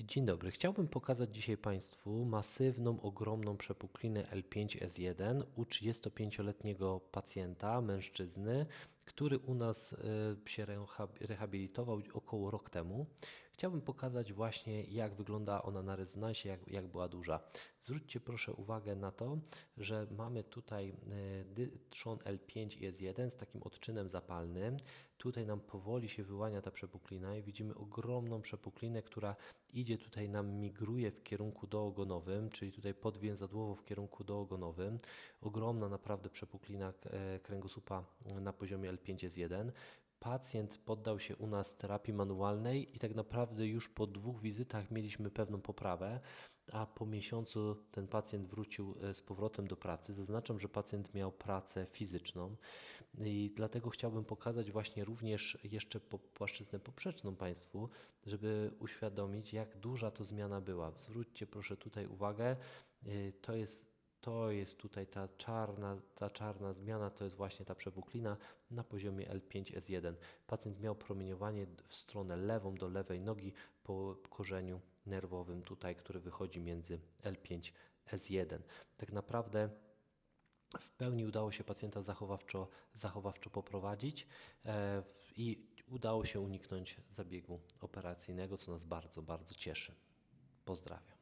Dzień dobry. Chciałbym pokazać dzisiaj Państwu masywną, ogromną przepuklinę L5S1 u 35-letniego pacjenta, mężczyzny, który u nas e, się reha- rehabilitował około rok temu. Chciałbym pokazać właśnie, jak wygląda ona na rezonansie, jak, jak była duża. Zwróćcie proszę uwagę na to, że mamy tutaj e, trzon L5 i S1 z takim odczynem zapalnym. Tutaj nam powoli się wyłania ta przepuklina i widzimy ogromną przepuklinę, która idzie tutaj nam, migruje w kierunku doogonowym, czyli tutaj podwięzadłowo w kierunku doogonowym. Ogromna naprawdę przepuklina e, kręgosłupa na poziomie L5S1. Pacjent poddał się u nas terapii manualnej i tak naprawdę już po dwóch wizytach mieliśmy pewną poprawę, a po miesiącu ten pacjent wrócił e, z powrotem do pracy. Zaznaczam, że pacjent miał pracę fizyczną i dlatego chciałbym pokazać właśnie również jeszcze po płaszczyznę poprzeczną Państwu, żeby uświadomić, jak duża to zmiana była. Zwróćcie proszę tutaj uwagę, y, to jest to jest tutaj ta czarna, ta czarna zmiana, to jest właśnie ta przepuklina na poziomie L5S1. Pacjent miał promieniowanie w stronę lewą do lewej nogi po korzeniu nerwowym tutaj, który wychodzi między L5S1. Tak naprawdę w pełni udało się pacjenta zachowawczo, zachowawczo poprowadzić e, i udało się uniknąć zabiegu operacyjnego, co nas bardzo, bardzo cieszy. Pozdrawiam.